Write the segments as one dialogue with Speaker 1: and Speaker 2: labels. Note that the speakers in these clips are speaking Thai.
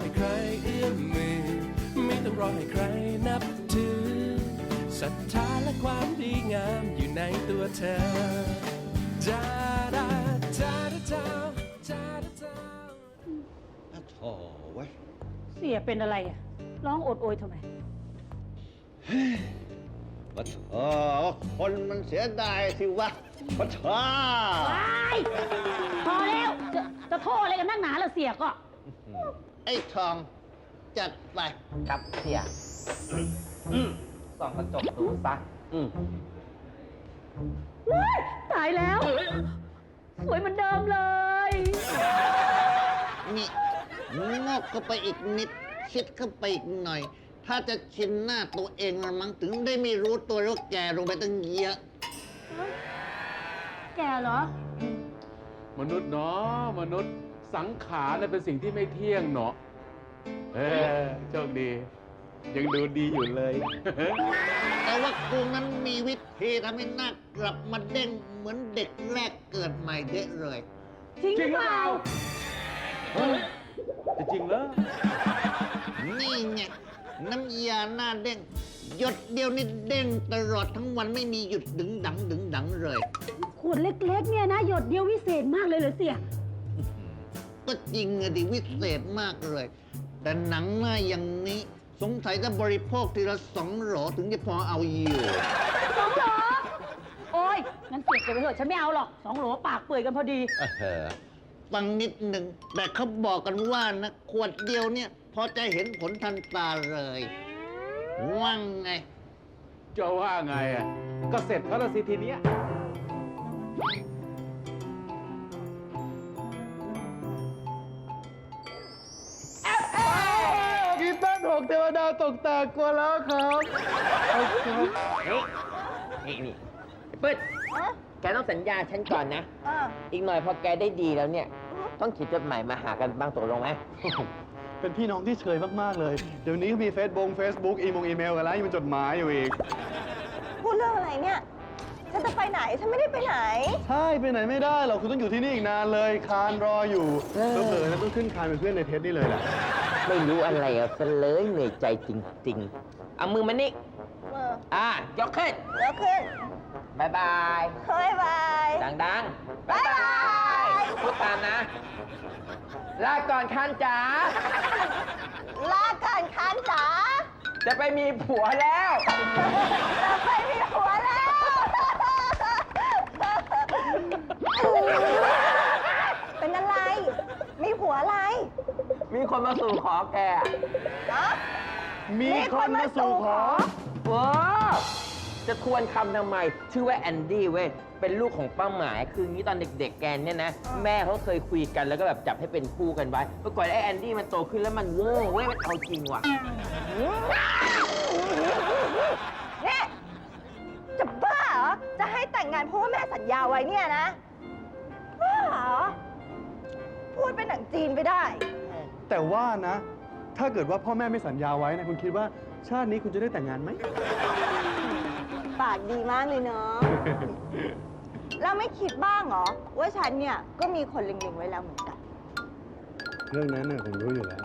Speaker 1: ให้ใครเอื้อมมือ ไม่ต้องรอให้ใครนับถือศรัทธาและความดีงามอยู่ในตัวเธอจาดาจาดาจาจาดาจา
Speaker 2: อะโถเว้ย
Speaker 3: เสียเป็นอะไรอะ ร้องโอดโอยทำไม
Speaker 2: ปะโถคนมันเสียดายสิวะปะโถ
Speaker 3: ว้ายพอแล้วจะจะโทษอะไรกันนักหนาละเสียก็
Speaker 2: ไอ้ทอง จัดไป
Speaker 4: ครับเสียส่องกระจกดูซะ
Speaker 2: อืม
Speaker 3: ว้ายตายแล้ว สวยเหมือนเดิมเลย
Speaker 2: นี่งอกเข้าไปอีกนิด ชิดเข้าไปอีกหน่อย ถ้าจะชินหน้าตัวเองละมั้งถึงได้ไม่รู้ตัวแล้วแก่ลงไปตั้งเยอะ
Speaker 3: แกเหรอ
Speaker 5: มนุษย์เนาะมนุษย์ สังขารน่ะเป็นสิ่งที่ไม่เที่ยงเนาะเออโชคดี ยังดูดีอยู่เลย
Speaker 2: แต่ว่ากูนั้นมีวิธีทำให้หน้ากลับมาเด้งเหมือนเด็กแรกเกิดใหม่เด้เลย
Speaker 3: จริงหรือเปล่า
Speaker 5: เฮ้ยจะจริงเหรอ
Speaker 2: นี่ไงน้ำยาหน้าเด้งหยดเดียวนี่เด้งตลอดทั้งวันไม่มีหยุดดึงดังดึงดังเลย
Speaker 3: ขวดเล็กๆเนี่ยนะ หยดเดียววิเศษมากเลยเหรอเสีย
Speaker 2: ก็จริงอะดิวิเศษมากเลย แต่หนังหน้าอย่างนี้สงสัยจะบริโภคทีละสองโหลถึงจะพอเอาอยู่
Speaker 3: สองโหลโอ้ยงั้นเสียเก็บไปเถอะฉันไม่เอาหรอกสองโหลปากเปื่อยกันพอดี
Speaker 2: เออฟังนิดหนึ่งแต่เขาบอกกันว่านะขวดเดียวเนี่ย พอจะเห็นผลทันตาเลยว่างไง
Speaker 5: จะว่าไงอะก็เสร็จแล้วละสิทีเนี้ย ตกแตกกลัวแล้วครับ
Speaker 4: นี่นี่ปึ๊ดแกต้องสัญญาฉันก่อนนะอีกหน่อยพอแกได้ดีแล้วเนี่ย ต้องเขียนจดหมายมาหากันบ้างตกลงไหม
Speaker 6: เป็นพี่น้องที่เฉยมาก ๆ เลย เดี๋ยวนี้ก็มีเฟซบุ๊กเฟซบุ๊กอีมงอีเมลกันแล้วยังเป็นจดหมายอยู่อีก
Speaker 7: พูดเรื่องอะไรเนี่ย ฉันจะไปไหน ฉันไม่ได้ไปไหน
Speaker 6: ใช่ไปไหนไม่ได้หรอกคุณต้องอยู่ที่นี่อีกนานเลย คานรออยู่เผลอๆนะต้องขึ้นคานเป็นเพื่อนในเพชรนี่เลยแหละ
Speaker 4: ไม่รู้อะไรอะซะเลยเหนื่อยใจจริง ๆ เอามือมานี่
Speaker 7: เออ
Speaker 4: อะ ยกขึ้น
Speaker 7: แล้วขึ้น
Speaker 4: บายบาย
Speaker 7: เฮ้ยบาย
Speaker 4: ดังๆ
Speaker 7: บ๊ายบาย
Speaker 4: พูดตามนะ ลาก่อนคันจ๋า
Speaker 7: ลาการค้านจ๋า
Speaker 4: จะไปมีผัวแล้ว
Speaker 7: จะไปมีหัวแล้ว
Speaker 4: มีคนมาสู่ขอแก
Speaker 7: ฮะ
Speaker 6: มีคนมาสู่ขอ
Speaker 4: ว้าวจะทวนคำทำไม ชื่อว่าแอนดี้เว้ย เป็นลูกของป้าหมาย คืองี้ตอนเด็กๆ แกเนี่ยนะ แม่เขาเคยคุยกันแล้วก็แบบจับให้เป็นคู่กันไว้ปรากฏไอ้แอนดี้มันโตขึ้นแล้วมันโง่เว้ย มันเอาจริงว่ะ
Speaker 7: เนี่ยจะบ้าเหรอ จะให้แต่งงานเพราะว่าแม่สัญญาไว้เนี่ยนะ บ้าเหรอ พูดเป็นหนังจีนไปได้
Speaker 6: แต่ว่านะ ถ้าเกิดว่าพ่อแม่ไม่สัญญาไว้นะคุณคิดว่าชาตินี้คุณจะได้แต่งงานไหม
Speaker 7: ปากดีมากเลยเนาะ แล้วไม่คิดบ้างเหรอ ว่าฉันเนี่ยก็มีคนเล็งๆไว้แล้วเหมือนกัน
Speaker 6: เรื่องนั้นน่ะผมรู้อยู่แล้ว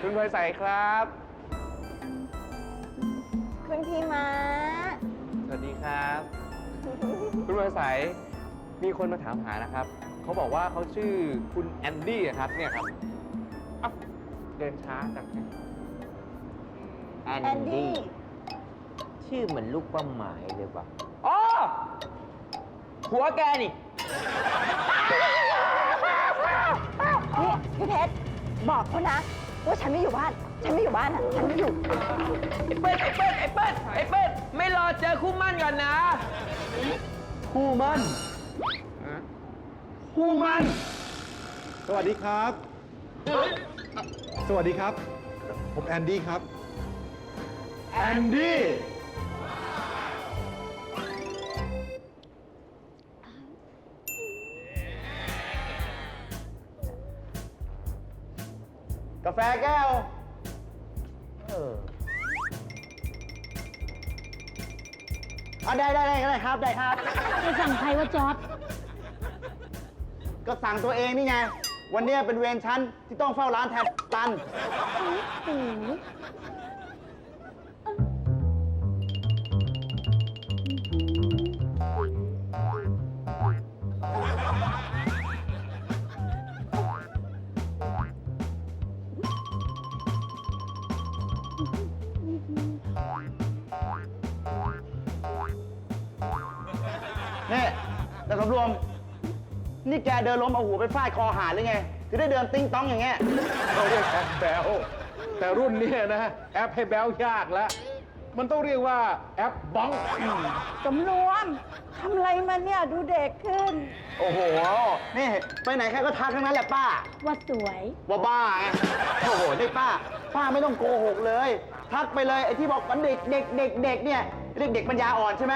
Speaker 5: คุณพลอยใสครับ
Speaker 7: คุณพี่ม้า
Speaker 5: สวัสดีครับ คุณพลอยใสมีคนมาถามหานะครับ เขาบอกว่าเขาชื่อคุณแอนดี้อะครับเนี่ยครับเอ้าเดินช้าจัง
Speaker 4: แอน
Speaker 7: แอน
Speaker 4: ดี้
Speaker 7: ดี้
Speaker 4: ชื่อเหมือนลูกป้าหมายเลยว่ะอ๋อผัวแกนี่
Speaker 7: นี่พี่เพชรบอกเขานะ ว่าฉันไม่อยู่บ้าน ฉันไม่อยู่บ้านอะ ฉันไม่อยู่
Speaker 4: ไอ้เปิ้ลไอ้เปิ้ลไอ้เปิ้ลไอ้เปิ้ลไม่รอเจอคู่มั่นก่อนนะ
Speaker 6: คู่มั่น
Speaker 4: คู่มั่น
Speaker 6: สวัสดีครับ สวัสดีครับ ผมแอนดี้ครับ แอนดี้ กาแฟแก้ว
Speaker 4: เออ
Speaker 6: อะได้ได้ได้ได้ครับได้ครับ
Speaker 3: ไปสั่งใครว่าจอร์ด
Speaker 6: ก็สั่งตัวเองนี่ไง วันเนี้ยเป็นเวรชั้นที่ต้องเฝ้าร้านแทนตัน นี่แต่สำรวม นี่แกเดินล้มเอาหัวไปฟาดคอหาหรือไง ถึงได้เดินติ้งต้องอย่างเงี้ย
Speaker 5: เขาเรียกแอปแบลแต่รุ่นเนี้ยนะแอปให้แบลยากแล้ว มันต้องเรียกว่าแอปบ้อง
Speaker 7: สำรวมทำอะไรมาเนี่ยดูเด็กขึ้น
Speaker 6: โอ้โห นี่ ไปไหนแค่ก็ทักทั้งนั้นแหละป้า
Speaker 3: ว่าสวย
Speaker 6: ว่าบ้าไงโอ้โห นี่ป้า ป้าไม่ต้องโกหกเลย ทักไปเลยไอ้ที่บอกว่าเด็กเด็กเด็กเด็กเนี่ยเรียกเด็กปัญญาอ่อนใช่ไหม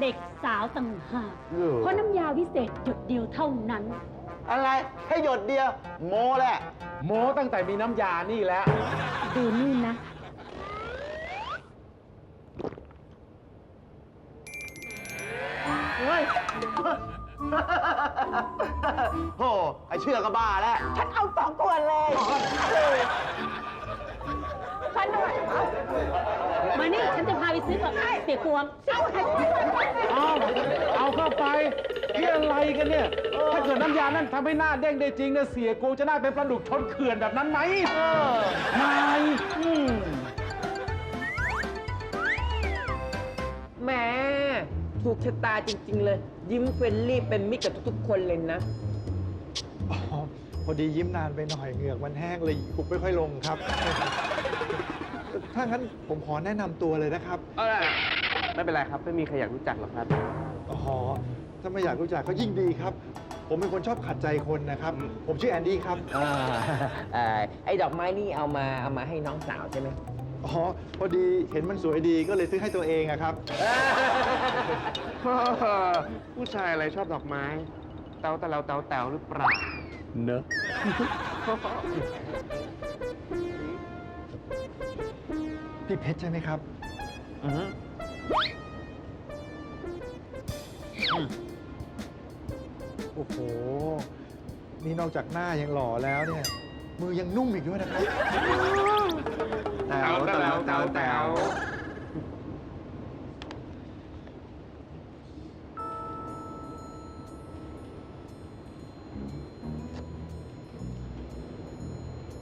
Speaker 3: เด็ก สาวต่างหาก
Speaker 6: เออ
Speaker 3: เพราะน้ำยาวิเศษหยดเดียวเท่านั้น
Speaker 6: อะไรให้หยดเดียว โมแหละ
Speaker 5: โมตั้งแต่มีน้ำยานี่แหละ
Speaker 3: ดูนี่นะ
Speaker 6: เฮ้ยโอ้ไอเชื่อก็บ้าแล้ว
Speaker 7: ฉันเอาสองขวดเลยฉันด้วยเอา
Speaker 3: มา นี่ฉันจะพาไปซื้อกับเสียควง
Speaker 7: เอาให้
Speaker 5: เอาเอาเข้าไปนี่อะไรกันเนี่ย ถ้าเกิดน้ำยานั่นทำให้หน้าเด้งได้จริงเนี่ยเสียกูจะหน้าเป็นปลาดุกชนเขื่อนแบบนั้นไหมเออนายอืม
Speaker 4: แหมถูกชะตาจริง ๆ เลย ยิ้มเฟรนลี่เป็นมิตรกับทุกๆ คนเลยนะ
Speaker 8: อ๋อพอดียิ้มนานไปหน่อยเหงือกมันแห้งเลยหุบไม่ค่อยลงครับ ถ้างั้นผมขอแนะนำตัวเลยนะครับ
Speaker 5: เอาล่ะไม่เป็นไรครับ ไม่มีใครอยากรู้จักหรอกครับ
Speaker 8: อ๋อถ้าไม่อยากรู้จักก็ยิ่งดีครับ ผมเป็นคนชอบขัดใจคนนะครับ ผมชื่อแอนดี้ครับ
Speaker 4: อ่าเอ่อไอ้ดอกไม้นี่เอามาเอามาให้น้องสาวใช่ไหม
Speaker 8: อ๋อ พอดีเห็นมันสวยดีก็เลยซื้อให้ตัวเองอะครับ
Speaker 5: ผู้ชายอะไรชอบดอกไม้ เตาแต่เราเตาแตวหรือเปล่า เนอะ
Speaker 8: พี่เพชรใช่ไหมครับโอ้โห นี่นอกจากหน้ายังหล่อแล้วเนี่ย มือยังนุ่มอีกด้วยนะครับ
Speaker 5: แตวแตวแตวแตว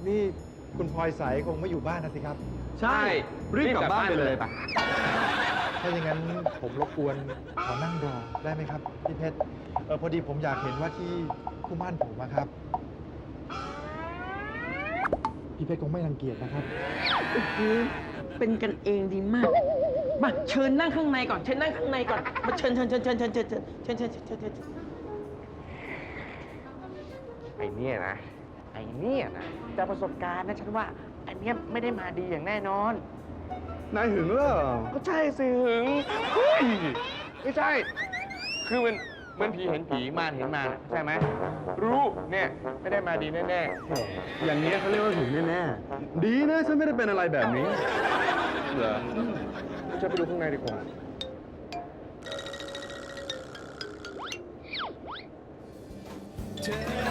Speaker 8: นี่คุณพลอยใสคงไม่อยู่บ้านนะสิครับ
Speaker 5: ใช่ รีบกลับบ้านไปเลยปะ
Speaker 8: ถ้าอย่างนั้นผมรบกวนขอนั่งรอได้ไหมครับพี่เพชรเออพอดีผมอยากเห็นว่าที่คู่หมั่นผมอะครับ พี่เพชรคงไม่รังเกียจนะครับ
Speaker 4: เป็นกันเองดีมากมาเชิญนั่งข้างในก่อนเชิญนั่งข้างในก่อนมาเชิญเชิญเชิญเชิญเชิญเชิญเชิญเชิญเชิญเชิญเชิญเชิญเชิญ
Speaker 5: ไอเนี่ยนะ ไอเนี่ยนะจากประสบการณ์นะฉันว่า อันเนี้ยไม่ได้มาดีอย่างแน่นอน
Speaker 6: นายหึงเหรอ
Speaker 5: ก็ใช่สิหึงเฮ้ยไม่ใช่ คือมันเหมือนผีเห็นผีมารเห็นมารใช่ไหมรู้เนี่ยไม่ได้มาดีแน่
Speaker 6: อย่างเงี้ยเขาเรียกว่าหึงแน่ๆ ดีนะฉันไม่ได้เป็นอะไรแบบนี้
Speaker 5: ๆเหรอจะไปดูข้างในดีกว่า
Speaker 1: เธอ